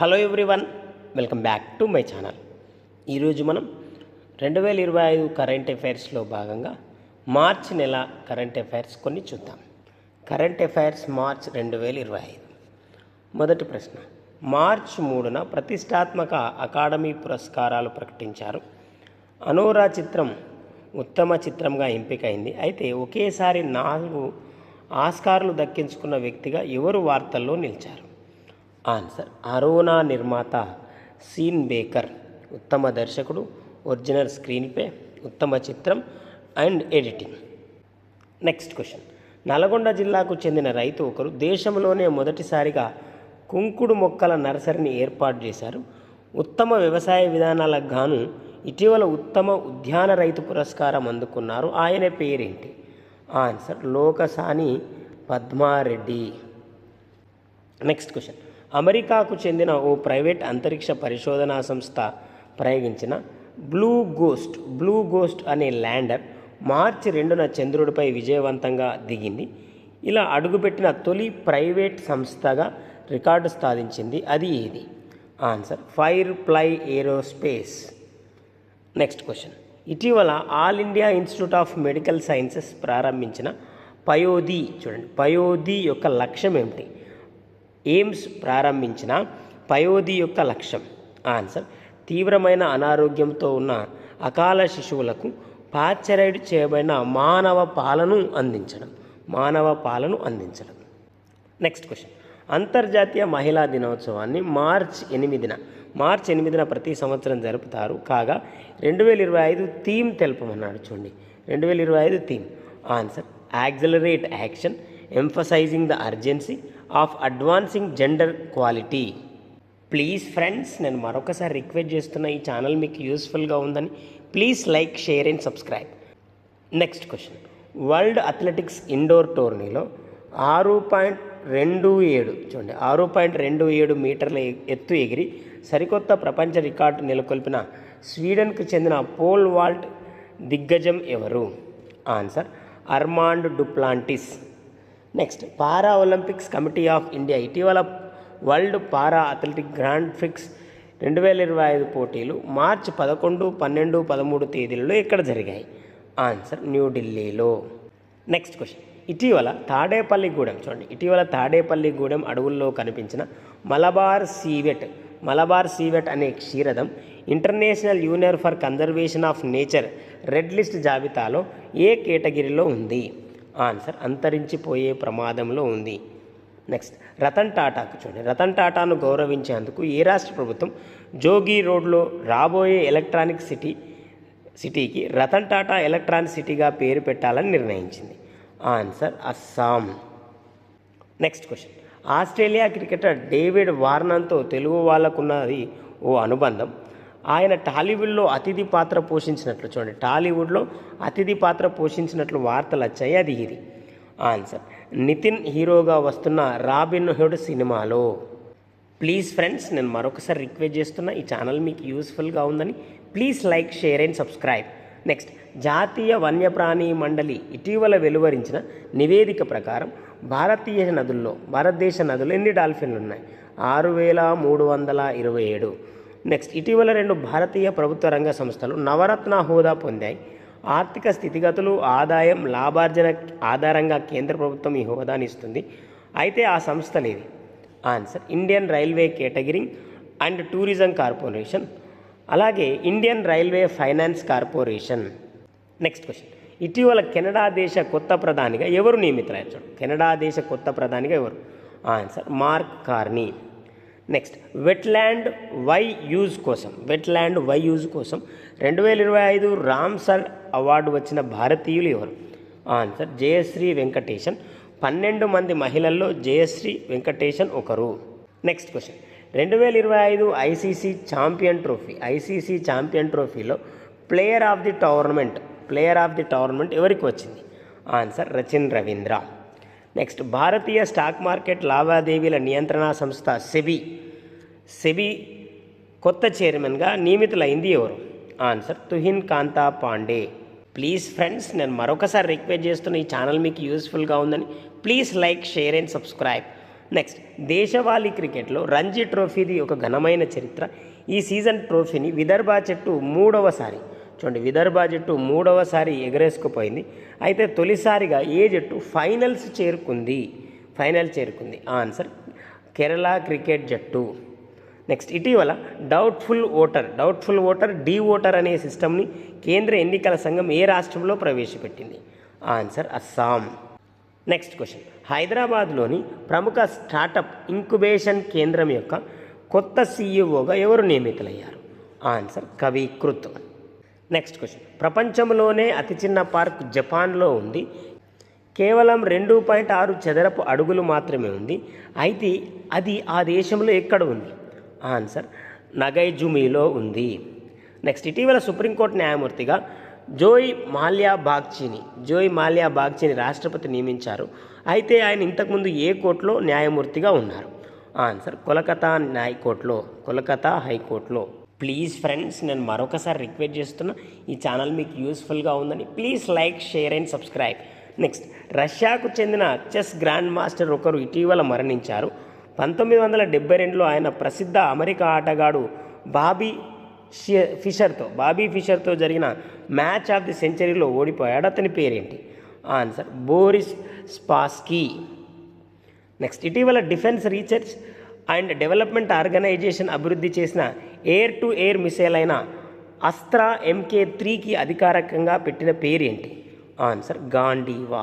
Hello everyone welcome back to my channel. ఈరోజు మనం రెండు వేల ఇరవై ఐదు కరెంట్ అఫైర్స్లో భాగంగా మార్చ్ నెల కరెంట్ అఫైర్స్ కొన్ని చూద్దాం. కరెంట్ అఫైర్స్ మార్చ్ రెండు వేల ఇరవై ఐదు. మొదటి ప్రశ్న మార్చ్ మూడున ప్రతిష్టాత్మక అకాడమీ పురస్కారాలు ప్రకటించారు. అనోరా చిత్రం ఉత్తమ చిత్రంగా ఎంపికైంది. అయితే ఒకేసారి నాలుగు ఆస్కార్లు దక్కించుకున్న వ్యక్తిగా ఎవరు వార్తల్లో నిలిచారు? ఆన్సర్. అరోనా నిర్మాత సీన్ బేకర్ ఉత్తమ దర్శకుడు ఒరిజినల్ స్క్రీన్ ఉత్తమ చిత్రం and editing. Next question. Nalgonda జిల్లాకు చెందిన రైతు ఒకరు దేశంలోనే మొదటిసారిగా కుంకుడు మొక్కల నర్సరీని ఏర్పాటు చేశారు. ఉత్తమ వ్యవసాయ విధానాలకు గాను ఇటీవల ఉత్తమ ఉద్యాన రైతు పురస్కారం అందుకున్నారు. ఆయన పేరేంటి? Answer Lokasani Padma Reddy. Next question. అమెరికాకు చెందిన ఓ ప్రైవేట్ అంతరిక్ష పరిశోధనా సంస్థ ప్రయోగించిన బ్లూ గోస్ట్ బ్లూ గోస్ట్ అనే ల్యాండర్ మార్చి రెండున చంద్రుడిపై విజయవంతంగా దిగింది. ఇలా అడుగుపెట్టిన తొలి ప్రైవేట్ సంస్థగా రికార్డు సాధించింది. అది ఏది? Answer firefly aerospace. Next question. ఇటీవల all India institute of medical sciences ప్రారంభించిన పయోది చూడండి పయోది యొక్క లక్ష్యం ఏమిటి? ఎయిమ్స్ ప్రారంభించిన పయోధి యొక్క లక్ష్యం. ఆన్సర్ తీవ్రమైన అనారోగ్యంతో ఉన్న అకాల శిశువులకు పాశ్చరైడ్ చేయబడిన మానవ పాలను అందించడం. మానవ పాలను అందించడం. నెక్స్ట్ క్వశ్చన్ అంతర్జాతీయ మహిళా దినోత్సవాన్ని మార్చ్ ఎనిమిదిన మార్చ్ ఎనిమిదిన ప్రతి సంవత్సరం జరుపుతారు. కాగా రెండు వేల ఇరవై ఐదు థీమ్ తెలుపమన్నాడు చూడండి. రెండు వేల ఇరవై ఐదు theme. Answer accelerate action emphasising the urgency of advancing gender quality. Please friends నేను మరొకసారి రిక్వెస్ట్ చేస్తున్న ఈ ఛానల్ మీకు యూస్ఫుల్గా ఉందని please like share and subscribe. Next question. World athletics indoor టోర్నీలో ఆరు పాయింట్ రెండు ఏడు చూడండి ఆరు పాయింట్ రెండు ఏడు మీటర్ల ఎత్తు ఎగిరి సరికొత్త ప్రపంచ రికార్డు నెలకొల్పిన స్వీడన్కు చెందిన పోల్ వాల్ట్ దిగ్గజం ఎవరు? Answer Armand Duplantis. Next para olympics committee of India ఇటీవల world para athletic grand prix రెండు వేల ఇరవై ఐదు పోటీలు మార్చ్ పదకొండు పన్నెండు పదమూడు తేదీలలో ఎక్కడ జరిగాయి. ఆన్సర్ న్యూఢిల్లీలో నెక్స్ట్ క్వశ్చన్ ఇటీవల తాడేపల్లిగూడెం చూడండి. ఇటీవల తాడేపల్లిగూడెం అడవుల్లో కనిపించిన మలబార్ సీవెట్. మలబార్ సీవెట్ అనే క్షీరదం international union for conservation of nature red list జాబితాలో ఏ కేటగిరీలో ఉంది? ఆన్సర్ అంతరించిపోయే ప్రమాదంలో ఉంది. నెక్స్ట్ రతన్ టాటాకు చూడండి. రతన్ టాటాను గౌరవించేందుకు ఏ రాష్ట్ర ప్రభుత్వం జోగి రోడ్లో రాబోయే ఎలక్ట్రానిక్ సిటీ సిటీకి రతన్ టాటా ఎలక్ట్రానిక్ సిటీగా పేరు పెట్టాలని నిర్ణయించింది. Answer Assam. Next question. Australia cricketer David వార్నన్తో Telugu వాళ్ళకున్నది ఓ అనుబంధం. ఆయన టాలీవుడ్లో అతిథి పాత్ర పోషించినట్లు చూడండి. టాలీవుడ్లో అతిథి పాత్ర పోషించినట్లు వార్తలు వచ్చాయి అది ఇది. ఆన్సర్. నితిన్ హీరోగా వస్తున్న రాబిన్ హుడ్ సినిమాలో. ప్లీజ్ ఫ్రెండ్స్ నేను మరొకసారి రిక్వెస్ట్ చేస్తున్నా ఈ ఛానల్ మీకు యూస్ఫుల్గా ఉందని. Please like share and subscribe. Next. జాతీయ వన్యప్రాణి మండలి ఇటీవల వెలువరించిన నివేదిక ప్రకారం భారతీయ నదుల్లో భారతదేశ నదులు ఎన్ని డాల్ఫిన్లు ఉన్నాయి? ఆరు వేల మూడు వందల ఇరవై ఏడు. నెక్స్ట్ ఇటీవల రెండు భారతీయ ప్రభుత్వ రంగ సంస్థలు నవరత్న హోదా పొందాయి. ఆర్థిక స్థితిగతులు ఆదాయం లాభార్జన ఆధారంగా కేంద్ర ప్రభుత్వం ఈ హోదాని ఇస్తుంది. అయితే ఆ సంస్థలేవి answer Indian railway catering and tourism corporation అలాగే Indian railway finance corporation next question ఇటీవల కెనడా దేశ కొత్త ప్రధానిగా ఎవరు నియమితులయ్యారు? కెనడా దేశ కొత్త ప్రధానిగా ఎవరు? Answer Mark Carney next wetland wise use కోసం వెట్లాండ్ వై యూజ్ కోసం రెండు వేల ఇరవై ఐదు రామ్సర్ అవార్డు వచ్చిన భారతీయులు ఎవరు? ఆన్సర్ జయశ్రీ వెంకటేశన్. పన్నెండు మంది మహిళల్లో జయశ్రీ వెంకటేశన్ ఒకరు. నెక్స్ట్ క్వశ్చన్ రెండు వేల ఇరవై ఐదు ICC champion trophy ICC champion ట్రోఫీలో player of the tournament player of the tournament ఎవరికి వచ్చింది? ఆన్సర్ రచిన్ రవీంద్ర. నెక్స్ట్ భారతీయ స్టాక్ మార్కెట్ లావాదేవీల నియంత్రణ సంస్థ సెబీ. సెబీ కొత్త చైర్మన్గా నియమితులైంది ఎవరు? Answer Tuhin Kanta Pandey please friends నేను మరొకసారి రిక్వెస్ట్ చేస్తున్న ఈ ఛానల్ మీకు యూస్ఫుల్గా ఉందని please like share and subscribe next దేశవాళీ క్రికెట్లో రంజీ ట్రోఫీది ఒక ఘనమైన చరిత్ర. ఈ సీజన్ ట్రోఫీని విదర్భ చెట్టు మూడవసారి. చూడండి విదర్భ జట్టు మూడవసారి ఎగరేసుకుపోయింది. అయితే తొలిసారిగా ఏ జట్టు ఫైనల్స్ చేరుకుంది? ఫైనల్ చేరుకుంది. ఆన్సర్ కేరళ క్రికెట్ జట్టు. నెక్స్ట్ ఇటీవల doubtful voter doubtful voter D voter అనే సిస్టమ్ని కేంద్ర ఎన్నికల సంఘం ఏ రాష్ట్రంలో ప్రవేశపెట్టింది? ఆన్సర్ అస్సాం. నెక్స్ట్ క్వశ్చన్ హైదరాబాద్లోని ప్రముఖ స్టార్టప్ ఇంక్యుబేషన్ కేంద్రం యొక్క కొత్త సీఈఓగా ఎవరు నియమితులయ్యారు? ఆన్సర్ కవికృత్ నెక్స్ట్ క్వశ్చన్ ప్రపంచంలోనే అతి చిన్న పార్క్ జపాన్లో ఉంది. కేవలం రెండు పాయింట్ ఆరు చదరపు అడుగులు మాత్రమే ఉంది. అయితే అది ఆ దేశంలో ఎక్కడ ఉంది? ఆన్సర్ నగైజుమీలో ఉంది. నెక్స్ట్ ఇటీవల సుప్రీంకోర్టు న్యాయమూర్తిగా జోయ్ మాల్యా బాగ్చిని జోయ్ మాల్యా బాగ్చిని రాష్ట్రపతి నియమించారు. అయితే ఆయన ఇంతకుముందు ఏ కోర్టులో న్యాయమూర్తిగా ఉన్నారు? ఆన్సర్ కోలకతా న్యాయకోర్టులో కోలకతా హైకోర్టులో ప్లీజ్ ఫ్రెండ్స్ నేను మరొకసారి రిక్వెస్ట్ చేస్తున్నా ఈ ఛానల్ మీకు యూస్ఫుల్గా ఉందని please like share and subscribe next రష్యాకు చెందిన చెస్ గ్రాండ్ మాస్టర్ ఒకరు ఇటీవల మరణించారు. పంతొమ్మిది వందల డెబ్బై రెండులో ఆయన ప్రసిద్ధ అమెరికా ఆటగాడు బాబీ ఫిషర్తో బాబీ ఫిషర్తో జరిగిన మ్యాచ్ ఆఫ్ ది సెంచరీలో ఓడిపోయాడు. అతని పేరేంటి? ఆన్సర్ బోరిస్ స్పాస్కీ నెక్స్ట్ ఇటీవల defence research and development organisation అభివృద్ధి చేసిన ఎయిర్ టు ఎయిర్ మిసైల్ అయిన అస్త్రా ఎంకే త్రీకి అధికారికంగా పెట్టిన పేరేంటి? ఆన్సర్ గాంధీవా.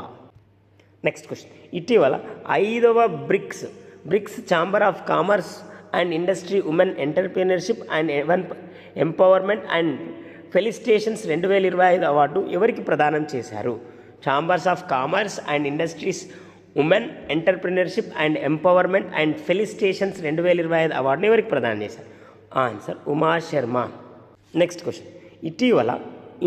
నెక్స్ట్ క్వశ్చన్ ఇటీవల ఐదవ BRICS BRICS chamber of commerce and industry women entrepreneurship and even empowerment and felicitations రెండు వేల ఇరవై ఐదు అవార్డు ఎవరికి ప్రదానం చేశారు? Chambers of commerce and industries women entrepreneurship and empowerment and felicitations రెండు వేల ఇరవై ఐదు అవార్డుని ఎవరికి ప్రదానం చేశారు? Answer Uma Sharma next question ఇటీవల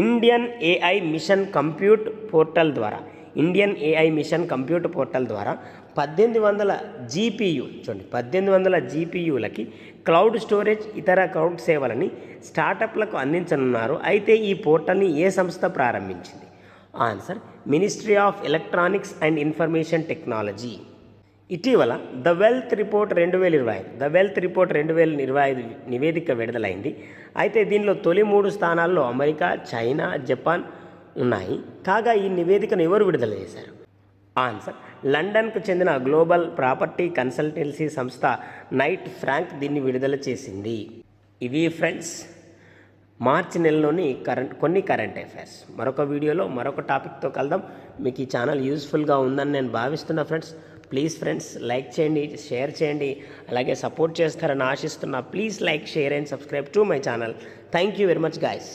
Indian AI mission compute portal ద్వారా Indian AI mission compute portal ద్వారా పద్దెనిమిది వందల జీపీయు చూడండి పద్దెనిమిది వందల జీపీయులకి క్లౌడ్ స్టోరేజ్ ఇతర క్లౌడ్ సేవలని స్టార్టప్లకు అందించనున్నారు. అయితే ఈ పోర్టల్ని ఏ సంస్థ ప్రారంభించింది? Answer ministry of electronics and information technology ఇటీవల ద వెల్త్ రిపోర్ట్ రెండు వేల ఇరవై ఐదు ద వెల్త్ రిపోర్ట్ రెండు వేల ఇరవై ఐదు నివేదిక విడుదలైంది. అయితే దీనిలో తొలి మూడు స్థానాల్లో అమెరికా చైనా జపాన్ ఉన్నాయి. కాగా ఈ నివేదికను ఎవరు విడుదల చేశారు? ఆన్సర్ లండన్కు చెందిన గ్లోబల్ ప్రాపర్టీ కన్సల్టెన్సీ సంస్థ నైట్ ఫ్రాంక్ దీన్ని విడుదల చేసింది. ఇవి ఫ్రెండ్స్ మార్చి నెలలోని కరెంట్ కొన్ని కరెంట్ అఫైర్స్. మరొక వీడియోలో మరొక టాపిక్తో కలదాం మీకు ఈ ఛానల్ యూస్ఫుల్గా ఉందని నేను భావిస్తున్నా ఫ్రెండ్స్ ప్లీజ్ ఫ్రెండ్స్ లైక్ చేయండి షేర్ చేయండి. అలాగే సపోర్ట్ చేస్తారని ఆశిస్తున్నా please like share and subscribe to my channel thank you very much guys